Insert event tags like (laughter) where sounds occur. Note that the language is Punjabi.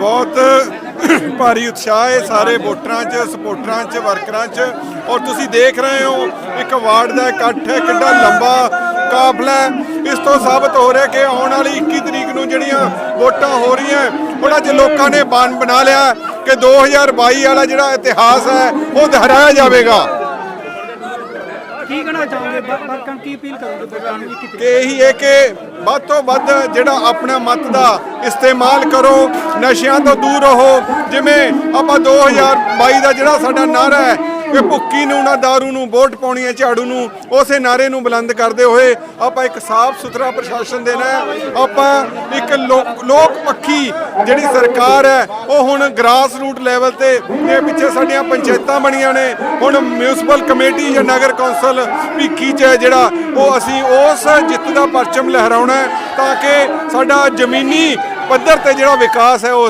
ਬਹੁਤ (coughs) ਭਾਰੀ ਉਤਸ਼ਾਹ ਹੈ ਸਾਰੇ ਵੋਟਰਾਂ 'ਚ, ਸਪੋਰਟਰਾਂ 'ਚ, ਵਰਕਰਾਂ 'ਚ ਔਰ ਤੁਸੀਂ ਦੇਖ ਰਹੇ ਹੋ, ਇੱਕ ਵਾਰਡ ਦਾ ਇਕੱਠ ਹੈ ਕਿੰਨਾ ਲੰਬਾ ਕਾਫਲਾ ਇਸ ਤੋਂ ਸਾਬਤ ਹੋ ਰਿਹਾ ਕਿ ਆਉਣ ਵਾਲੀ 21 ਤਰੀਕ ਨੂੰ ਜਿਹੜੀਆਂ ਵੋਟਾਂ ਹੋ ਰਹੀਆਂ ਉਹਨਾਂ 'ਚ ਲੋਕਾਂ ਨੇ ਬਾਨ ਬਣਾ ਲਿਆ ਕਿ 2022 ਵਾਲਾ ਜਿਹੜਾ ਇਤਿਹਾਸ ਹੈ, ਉਹ ਦੁਹਰਾਇਆ ਜਾਵੇਗਾ। ਕੀ ਕਹਿਣਾ ਚਾਹੋਗੇ? ਵਰਕਰਾਂ ਕੀ ਅਪੀਲ ਕਰੋਗੇ ਵੋਟਰਾਂ ਨੂੰ ਕਿ ਇਹੀ ਹੈ ਕਿ ਵੱਧ ਤੋਂ ਵੱਧ ਜਿਹੜਾ ਆਪਣਾ ਮਤ ਦਾ ਇਸਤੇਮਾਲ ਕਰੋ, ਨਸ਼ਿਆਂ ਤੋਂ ਦੂਰ ਰਹੋ। ਜਿਵੇਂ ਆਪਾਂ 2022 ਦਾ ਜਿਹੜਾ ਸਾਡਾ ਨਾਰਾ ਹੈ ਕਿ ਭੁੱਕੀ ਨੂੰ ਨਾ दारू ਨੂੰ, ਵੋਟ ਪਾਉਣੀ ਹੈ, ਝਾੜੂ ਨੂੰ, ਉਸੇ ਨਾਰੇ ਨੂੰ ਬੁਲੰਦ ਕਰਦੇ ਹੋਏ ਆਪਾਂ ਇੱਕ ਸਾਫ਼ ਸੁਥਰਾ ਪ੍ਰਸ਼ਾਸਨ ਦੇਣਾ ਆਪਾਂ ਇੱਕ ਲੋਕ ਪੱਖੀ ਜਿਹੜੀ ਸਰਕਾਰ ਹੈ, ਉਹ ਹੁਣ ਗ੍ਰਾਸ ਰੂਟ ਲੈਵਲ ਤੇ ਇਹ ਪਿੱਛੇ ਸਾਡੀਆਂ ਪੰਚਾਇਤਾਂ ਬਣੀਆਂ ਨੇ। ਹੁਣ ਮਿਊਨਿਸਪਲ ਕਮੇਟੀ ਜਾਂ ਨਗਰ ਕੌਂਸਲ ਭੀਖੀ ਚ ਹੈ ਜਿਹੜਾ, ਉਹ ਅਸੀਂ ਉਸ ਜਿੱਤ ਦਾ ਪਰਚਮ ਲਹਿਰਾਉਣਾ ਤਾਂ ਕਿ ਸਾਡਾ ਜ਼ਮੀਨੀ ਪੱਧਰ ਤੇ ਜਿਹੜਾ ਵਿਕਾਸ ਹੈ, ਉਸ